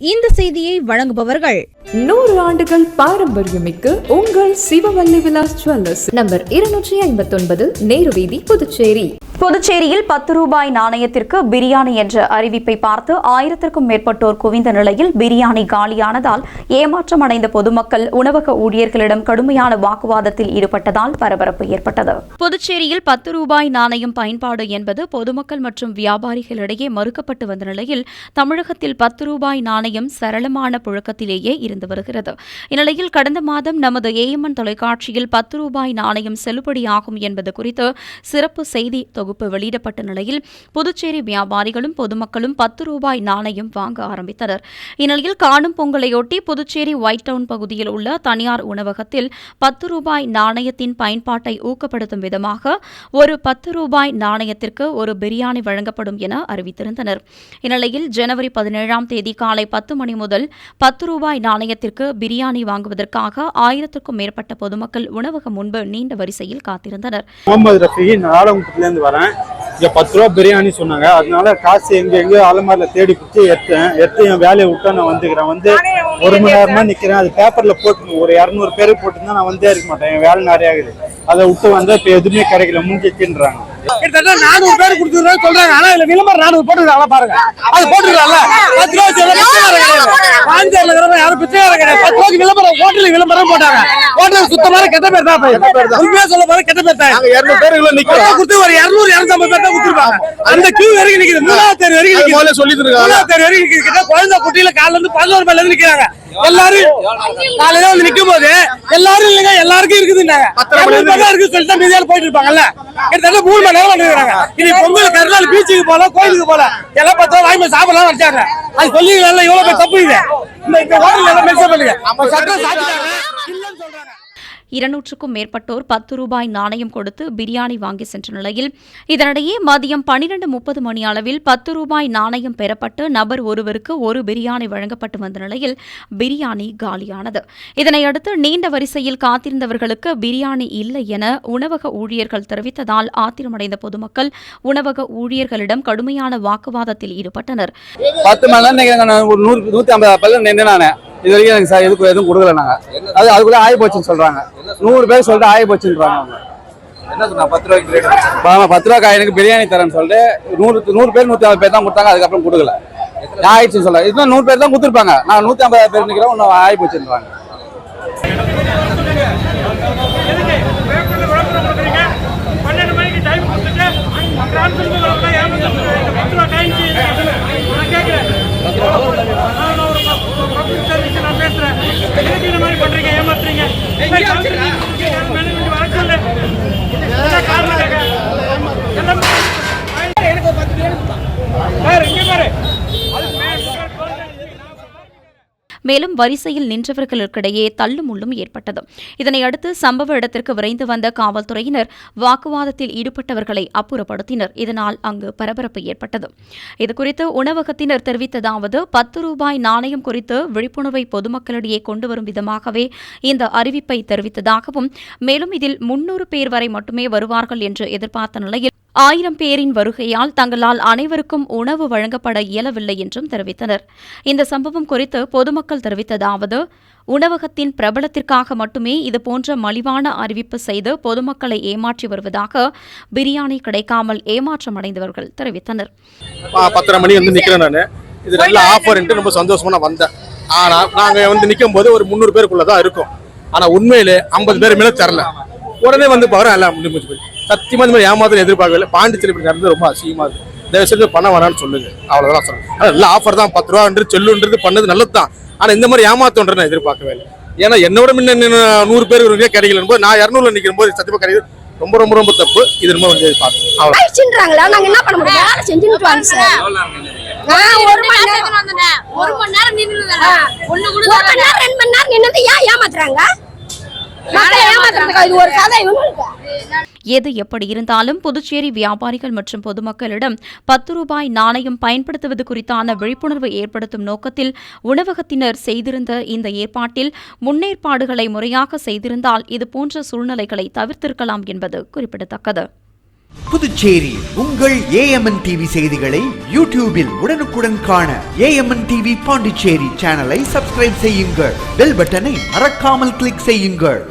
இந்த செய்தியை வழங்குபவர்கள் நூறு ஆண்டுகள் பாரம்பரியமிக்க உங்கள் சிவவல்லி விலாஸ் ஜுவல்லர்ஸ். நம்பர் இருநூற்றி ஐம்பத்தொன்பது நேரு வீதி புதுச்சேரி. புதுச்சேரியில் பத்து ரூபாய் நாணயத்திற்கு பிரியாணி என்ற அறிவிப்பை பார்த்து ஆயிரத்திற்கும் மேற்பட்டோர் குவிந்த நிலையில் பிரியாணி காலியானதால் ஏமாற்றம் அடைந்த பொதுமக்கள் உணவக ஊழியர்களிடம் கடுமையான வாக்குவாதத்தில் ஈடுபட்டதால் பரபரப்பு ஏற்பட்டது. புதுச்சேரியில் பத்து ரூபாய் நாணயம் பயன்பாடு என்பது பொதுமக்கள் மற்றும் வியாபாரிகளிடையே மறுக்கப்பட்டு வந்த நிலையில் தமிழகத்தில் பத்து ரூபாய் நாணயம் சரளமான புழக்கத்திலேயே இருந்து வருகிறது. இந்நிலையில் கடந்த மாதம் நமது ஏஎம்என் தொலைக்காட்சியில் பத்து ரூபாய் நாணயம் செல்லுபடியாகும் என்பது குறித்து சிறப்பு செய்தி தொகுப்பு வெளியிடப்பட்ட நிலையில் புதுச்சேரி வியாபாரிகளும் பொதுமக்களும் பத்து ரூபாய் நாணயம் வாங்க ஆரம்பித்தனர். இந்நிலையில் காணும் பொங்கலையொட்டி புதுச்சேரி ஒயிட் டவுன் பகுதியில் உள்ள தனியார் உணவகத்தில் பத்து ரூபாய் நாணயத்தின் பயன்பாட்டை ஊக்கப்படுத்தும் விதமாக ஒரு பத்து ரூபாய் நாணயத்திற்கு ஒரு பிரியாணி வழங்கப்படும் என அறிவித்திருந்தனர். இந்நிலையில் ஜனவரி பதினேழாம் தேதி காலை பத்து மணி முதல் பத்து ரூபாய் நாணயத்திற்கு பிரியாணி வாங்குவதற்காக ஆயிரத்திற்கும் மேற்பட்ட பொதுமக்கள் உணவகம் முன்பு நீண்ட வரிசையில் காத்திருந்தனர். வரேன் இங்கே பத்து ரூபா பிரியாணி சொன்னாங்க. அதனால காசு எங்கே எங்கேயோ அலமாரியில் தேடி பிடிச்சி எடுத்தேன். எடுத்து என் வேலையை விட்டா நான் வந்துக்கிறேன். வந்து ஒரு மணி நேரமா நிற்கிறேன் அது பேப்பரில் போட்டு ஒரு இரநூறு பேர் போட்டுருந்தா நான் வந்தே இருக்க மாட்டேன். என் வேலை நிறைய இருக்குது அதை விட்டு வந்தால் இப்போ எதுவுமே கிடைக்கல. முடிஞ்சிச்சுன்றாங்க கிட்டத்தட்ட நானூறு பேர் கொடுத்துருக்காங்க சொல்றாங்க. ஆனா இதுல விளம்பரம் நானூறு போட்டுருக்காங்க பாருங்க. அது போட்டுருக்காங்கல்ல. பத்து ரூபா கிடையாது. பாஞ்சாறுல இருக்கிறவங்க யாரும் பிச்சைக்காரன் கிடையாது. பத்து ரூபாய்க்கு விளம்பரம் ஹோட்டலுக்கு விளம்பரம் போட்டாங்க. ஹோட்டல் சுத்தமான கெட்ட பேர் தான். உண்மையா சொல்ல போற கெட்ட பேர் தான் இரநூறு பேருக்குள்ள பத்து கொடுத்து ஒரு இருநூறு இருநூத்தம்பது பேர் தான் கொடுத்துருப்பாங்க. அந்த கியூ வரைக்கும் நிக்குது. மூணாவது தேர் வரைக்கும் நிக்குது. இருக்காங்க. மூணாவது தேர் வரைக்கும் நிக்குது. கிட்ட குழந்தை குட்டியில காலைல இருந்து பதினோரு மணில இருந்து நிக்கிறாங்க. எல்லாரும் காலையில வந்து நிக்கும் போது எல்லாரும் இல்லைங்க எல்லாருக்கும் இருக்குதுன்னாங்க இருக்கு சொல்லிட்டு மீதியால போயிட்டு இருப்பாங்கல்ல. கிட்டத்தட்ட மூணு மணி நேரம் வந்துருக்காங்க இது பொங்கல் கருநாள் பீச்சுக்கு போல கோயிலுக்கு போல எல்லாம் பத்து வாங்கி சாப்பிடலாம் வச்சாங்க அது சொல்லிங்களா இவ்வளவு பேர் தப்பு இது? இந்த ஹோட்டல் எல்லாம் மென்ஷன் பண்ணுங்க. சட்டம் சாத்திட்டாங்க. இல்லைன்னு சொல்றாங்க. இருநூற்றுக்கும் மேற்பட்டோர் பத்து ரூபாய் நாணயம் கொடுத்து பிரியாணி வாங்கி சென்ற நிலையில் இதனிடையே மதியம் பனிரெண்டு முப்பது மணி அளவில் பத்து ரூபாய் நாணயம் பெறப்பட்டு நபர் ஒருவருக்கு ஒரு பிரியாணி வழங்கப்பட்டு வந்த நிலையில் பிரியாணி காலியானது. இதனையடுத்து நீண்ட வரிசையில் காத்திருந்தவர்களுக்கு பிரியாணி இல்லை என உணவக ஊழியர்கள் தெரிவித்ததால் ஆத்திரமடைந்த பொதுமக்கள் உணவக ஊழியர்களிடம் கடுமையான வாக்குவாதத்தில் ஈடுபட்டனர். பத்து மணி நேரம் நூற்றி ஐம்பது இது வரைக்கும் எனக்கு சார் எதுக்கு எதுவும் கொடுக்கல நாங்கள் அது அதுக்குள்ளே ஆகி போச்சுன்னு சொல்கிறாங்க நூறு பேர் சொல்லிட்டு ஆகி போச்சுன்றாங்க அவங்க பத்து ரூபாய்க்கு பத்து ரூபா எனக்கு பிரியாணி தரேன்னு சொல்லிட்டு நூறு நூறு பேர் நூற்றி ஐம்பது பேர் தான் கொடுத்தாங்க அதுக்கப்புறம் கொடுக்கல. ஆயிடுச்சுன்னு சொல்ல இதுதான் நூறு பேர் தான் கொடுத்துருப்பாங்க. நான் நூற்றி ஐம்பது பேர் நிற்கிறேன் ஒன்றும் ஆகி போச்சுன்றாங்க பன்னெண்டு மணிக்கு டைம் கொடுத்துட்டு டிரான்ஸ்ஃபர் பத்து ரூபா டைம் நான் கேட்குறேன் நான் ஒரு பப்ளிக் சர்வீஸ் நான் பேசுறேன் எதுக்கு இந்த மாதிரி பண்றீங்க ஏமாத்துறீங்க. காரணம் கேட்க எல்லாம் எனக்கு ஒரு பத்து பேர் இங்கே பாரு அது மேல மேலும் வரிசையில் நின்றவர்களுக்கிடையே தள்ளுமுள்ளும் ஏற்பட்டது. இதனையடுத்து சம்பவ இடத்திற்கு விரைந்து வந்த காவல்துறையினர் வாக்குவாதத்தில் ஈடுபட்டவர்களை அப்புறப்படுத்தினர். இதனால் அங்கு பரபரப்பு ஏற்பட்டது. இதுகுறித்து உணவகத்தினர் தெரிவித்ததாவது பத்து ரூபாய் நாணயம் குறித்து விழிப்புணர்வை பொதுமக்களிடையே கொண்டு வரும் விதமாகவே இந்த அறிவிப்பை தெரிவித்ததாகவும் மேலும் இதில் முன்னூறு பேர் வரை மட்டுமே வருவார்கள் என்று எதிர்பார்த்த நிலையில் ஆயிரம் பேரின் வருகையால் தங்களால் அனைவருக்கும் உணவு வழங்கப்பட இயலவில்லை என்றும் தெரிவித்தனர். இந்த சம்பவம் குறித்து பொதுமக்கள் தெரிவித்ததாவது உணவகத்தின் பிரபலத்திற்காக மட்டுமே இதுபோன்ற மலிவான அறிவிப்பு செய்து பொதுமக்களை ஏமாற்றி வருவதாக பிரியாணி கிடைக்காமல் ஏமாற்றமடைந்தவர்கள் தெரிவித்தனர். பத்தரை மணி வந்து நான். இது நல்ல ஆஃபர்ன்ட்டு ரொம்ப சந்தோஷமா நான் வந்தேன். ஆனால் நாங்கள் வந்து நிற்கும் போது ஒரு முந்நூறு பேருக்குள்ளே தான் இருக்கும். ஆனா உண்மையிலே ஐம்பது பேர் மேலே தரல உடனே வந்து பாரு எல்லாம் முடிஞ்சு போய் சத்தியமா இந்த மாதிரி ஏமாத்திரம் எதிர்பார்க்கல பாண்டிச்சேரி இப்படி நடந்தது ரொம்ப அசிங்கமா இருக்கு. தயவு செஞ்சு பண்ண வேணாம்னு சொல்லுங்க. அவ்வளவுதான் சொல்றேன். ஆனா நல்ல ஆஃபர் தான் பத்து ரூபான்றது செல்லுன்றது பண்ணது நல்லது தான் ஆனா இந்த மாதிரி ஏமாத்தோன்ற நான் எதிர்பார்க்கவே இல்லை. ஏன்னா என்னோட முன்ன நூறு பேர் இருக்க கிடைக்கலன்னு போது நான் இரநூறுல நிற்கும் போது சத்தியமா கிடைக்குது ரொம்ப ரொம்ப ரொம்ப தப்பு. இது ரொம்ப வந்து ஆயிடுச்சுன்றாங்களா நாங்க என்ன பண்ண முடியும்? வேலை செஞ்சுட்டு வாங்க சார். நான் ஒரு மணி நேரம் ஒரு மணி நேரம் நின்று ஒண்ணு கூட ஒரு மணி நேரம் ரெண்டு மணி நேரம் நின்னது ஏன் ஏமாத்துறாங்க? எது எப்படி இருந்தாலும் புதுச்சேரி வியாபாரிகள் மற்றும் பொதுமக்களிடம் பத்து ரூபாய் நாணயம் பயன்படுத்துவது குறித்தான விழிப்புணர்வு ஏற்படுத்தும் நோக்கத்தில் உணவகத்தினர் செய்திருந்த இந்த ஏற்பாட்டில் முன்னேற்பாடுகளை முறையாக செய்திருந்தால் இதுபோன்ற சூழ்நிலைகளை தவிர்த்திருக்கலாம் என்பது குறிப்பிடத்தக்கது. புதுச்சேரி உங்கள் ஏஎம்என் டிவி செய்திகளை யூடியூபில் உடனுக்குடன் காண ஏஎம்என் டிவி பாண்டிச்சேரி சேனலை சப்ஸ்கிரைப் செய்யுங்கள். பெல் பட்டனை மறக்காமல் கிளிக் செய்யுங்கள்.